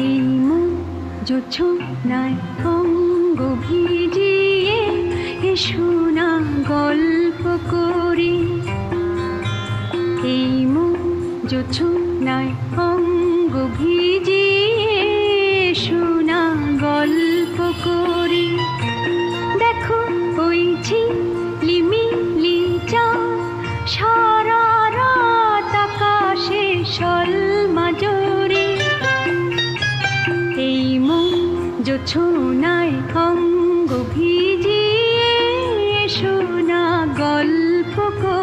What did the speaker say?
এই জোছনায় অঙ্গ ভিজিয়ে এ শোনা গল্প করি এই মো জোছনায় অঙ্গ ভিজিয়ে এসো গল্প করি দেখো বইছি লিমিলি চা সারা রাত আকাশে সল্প जो ছোনায় অঙ্গ ভিজিয়ে সোনা গল্প কর।